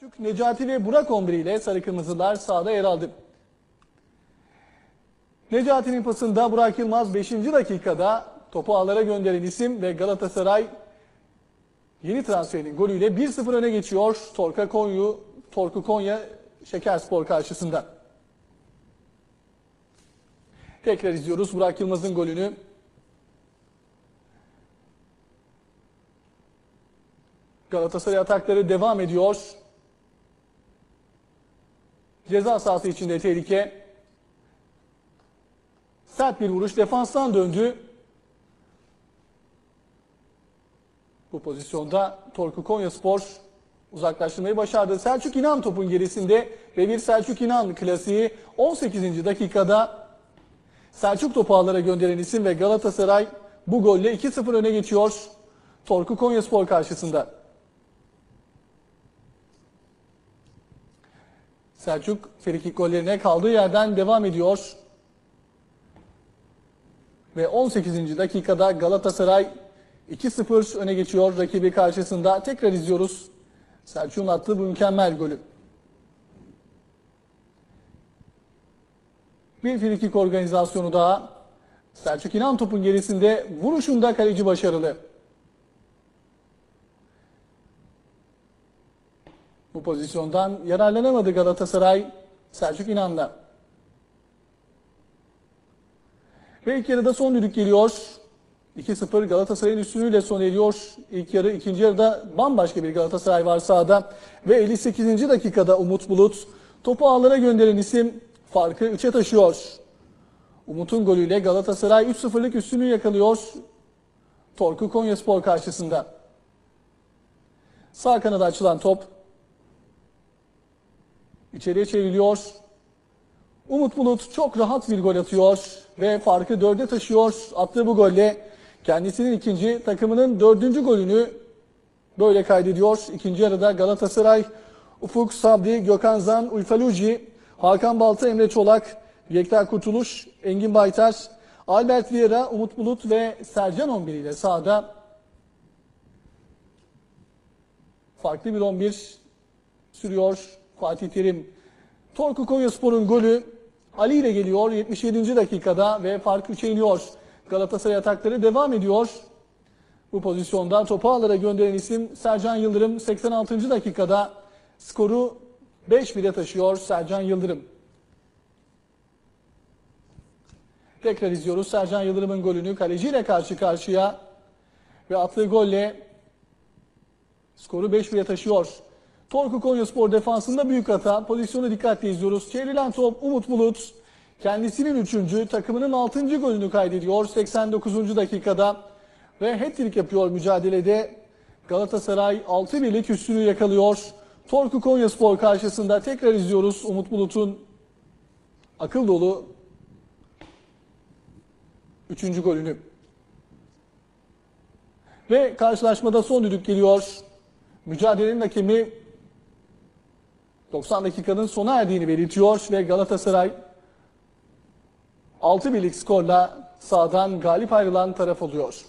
Selçuk, Necati ve Burak 11 ile Sarı Kırmızılar sahada yer aldı. Necati'nin pasında Burak Yılmaz 5. dakikada topu ağlara gönderen isim ve Galatasaray yeni transferinin golüyle 1-0 öne geçiyor. Torka Konyu, Torku Konya Şekerspor karşısında. Tekrar izliyoruz Burak Yılmaz'ın golünü. Galatasaray atakları devam ediyor. Ceza sahası içinde tehlike. Sert bir vuruş defanstan döndü. Bu pozisyonda Torku Konyaspor uzaklaştırmayı başardı. Selçuk İnan topun gerisinde ve bir Selçuk İnan klasiği 18. dakikada Selçuk topu ağlara gönderen isim ve Galatasaray bu golle 2-0 öne geçiyor. Torku Konyaspor karşısında. Selçuk frikik gollerine kaldığı yerden devam ediyor. Ve 18. dakikada Galatasaray 2-0 öne geçiyor rakibi karşısında. Tekrar izliyoruz. Selçuk'un attığı bu mükemmel golü. Bir frikik organizasyonu daha. Selçuk İnan topun gerisinde vuruşunda kaleci başarılı. Bu pozisyondan yararlanamadı Galatasaray Selçuk İnan'la. Ve ilk yarıda son düdük geliyor. 2-0 Galatasaray'ın üstünlüğüyle sona eriyor. İlk yarı, ikinci yarıda bambaşka bir Galatasaray var sahada. Ve 58. dakikada Umut Bulut topu ağlara gönderen isim farkı 3'e taşıyor. Umut'un golüyle Galatasaray 3-0'lık üstünlüğü yakalıyor. Torku Konyaspor karşısında. Sağ kanada açılan top içeriye çevriliyor. Umut Bulut çok rahat bir gol atıyor ve farkı dörde taşıyor. Attığı bu golle kendisinin ikinci takımının dördüncü golünü böyle kaydediyor. İkinci yarıda Galatasaray, Ufuk Sabri, Gökhan Zan, Uyfaluci, Hakan Balta, Emre Çolak, Yekta Kurtuluş, Engin Baytar, Albert Vieira, Umut Bulut ve Sercan 11 ile sahada farklı bir 11 sürüyor Fatih Terim. Torku Konyaspor'un golü Ali ile geliyor 77. dakikada ve fark 3'e iniyor. Galatasaray atakları devam ediyor. Bu pozisyonda topu ağlara gönderen isim Sercan Yıldırım 86. dakikada skoru 5-1'e taşıyor Sercan Yıldırım. Tekrar izliyoruz Sercan Yıldırım'ın golünü kaleciyle karşı karşıya ve attığı golle skoru 5-1'e taşıyor. Torku Konyaspor defansında büyük hata. Pozisyonu dikkatle izliyoruz. Çevrilen top Umut Bulut. Kendisinin 3. takımının 6. golünü kaydediyor 89. dakikada. Ve hat-trick yapıyor mücadelede. Galatasaray 6 birlik üstünü yakalıyor. Torku Konyaspor karşısında tekrar izliyoruz Umut Bulut'un akıl dolu 3. golünü. Ve karşılaşmada son düdük geliyor. Mücadelenin hakemi 90 dakikanın sona erdiğini belirtiyor ve Galatasaray 6 birlik skorla sahadan galip ayrılan taraf oluyor.